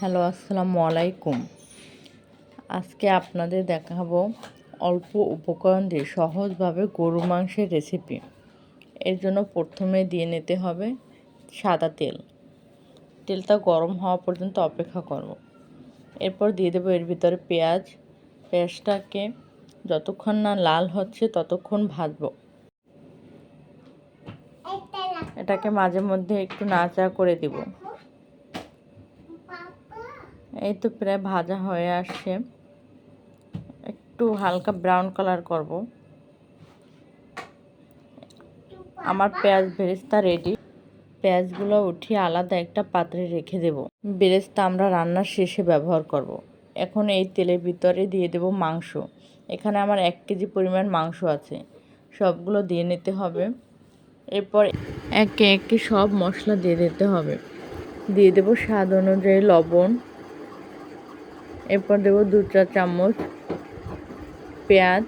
Hello, আসসালামু আলাইকুম। আজকে আপনাদের দেখাবো অল্প উপকরণ দিয়ে সহজভাবে গরু মাংসের রেসিপি এর জন্য প্রথমে দিয়ে নিতে হবে সাদা তেল। তেলটা গরম হওয়া পর্যন্ত অপেক্ষা করব। এরপর দিয়ে দেবো এর ভিতরে পেঁয়াজ। পেঁয়াজটাকে যতক্ষণ না লাল হচ্ছে ততক্ষণ ভাজবো। এটাকে মাঝে মধ্যে একটু নাড়াচাড়া করে দিব। এই তো প্রায় ভাজা হয়ে আসছে। একটু হালকা ব্রাউন কালার করব। আমার পেঁয়াজ বেরেস্তা রেডি পেঁয়াজগুলো উঠিয়ে আলাদা একটা পাত্রে রেখে দেব। বেরেস্তা আমরা রান্নার শেষে ব্যবহার করব। এখন এই তেলের ভিতরে দিয়ে দেব মাংস। এখানে আমার এক কেজি পরিমাণ মাংস আছে। সবগুলো দিয়ে নিতে হবে। এরপর একে একে সব মশলা দিয়ে দিতে হবে। দিয়ে দেব স্বাদ অনুযায়ী লবণ। এরপর দেবো দু চা চামচ পেঁয়াজ।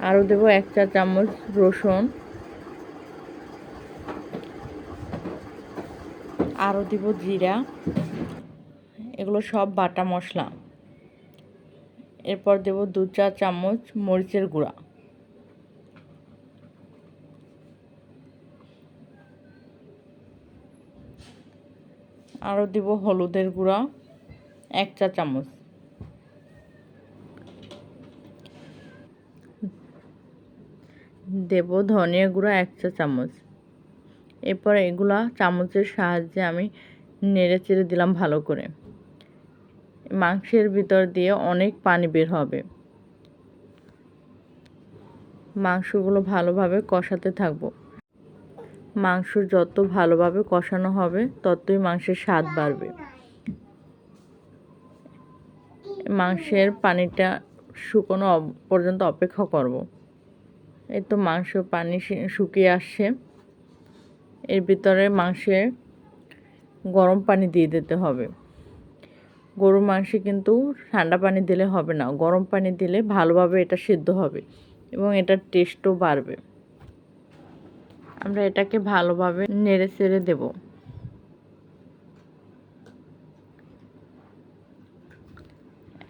আরও দেবো এক চা চামচ রসুন। আরও দেবো জিরা। এগুলো সব বাটা মশলা। এরপর দেব দু চা চামচ মরিচের গুঁড়া। আরও দিব হলুদের গুঁড়া, এক চা চামচ। দেব ধনিয়া গুঁড়া এক চা চামচ। এরপর এগুলা চামচের সাহায্যে আমি নেড়ে চেড়ে দিলাম ভালো করে। মাংসের ভিতর দিয়ে অনেক পানি বের হবে। মাংসগুলো ভালোভাবে কষাতে থাকব। মাংস যত ভালোভাবে কষানো হবে, ততই মাংসের স্বাদ বাড়বে। মাংসের পানিটা শুকনো পর্যন্ত অপেক্ষা করব। এই তো মাংস পানি শুকিয়ে আসছে। এর ভিতরে মাংসে গরম পানি দিয়ে দিতে হবে। গরু মাংসে কিন্তু ঠান্ডা পানি দিলে হবে না। গরম পানি দিলে ভালোভাবে এটা সিদ্ধ হবে এবং এটার টেস্টও বাড়বে। আমরা এটাকে ভালোভাবে নেড়ে চেড়ে দেব।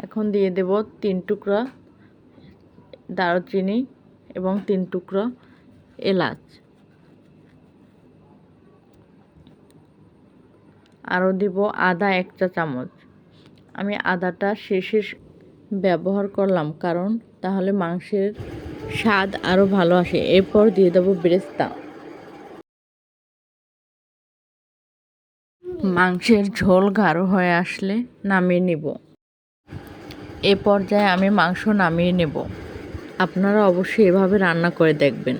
এখন দিয়ে দেব তিন টুকরা দারুচিনি এবং তিন টুকরা এলাচ। আরও দিব আদা এক চা চামচ। আমি আদাটা শেষে ব্যবহার করলাম কারণ তাহলে মাংসের স্বাদ আরও ভালো আসে। এরপর দিয়ে দেবো বেরেস্তা। মাংসের ঝোল গাঢ় হয়ে আসলে নামিয়ে নেব। এ পর্যায়ে আমি মাংস নামিয়ে নেব। আপনারা অবশ্যই এভাবে রান্না করে দেখবেন।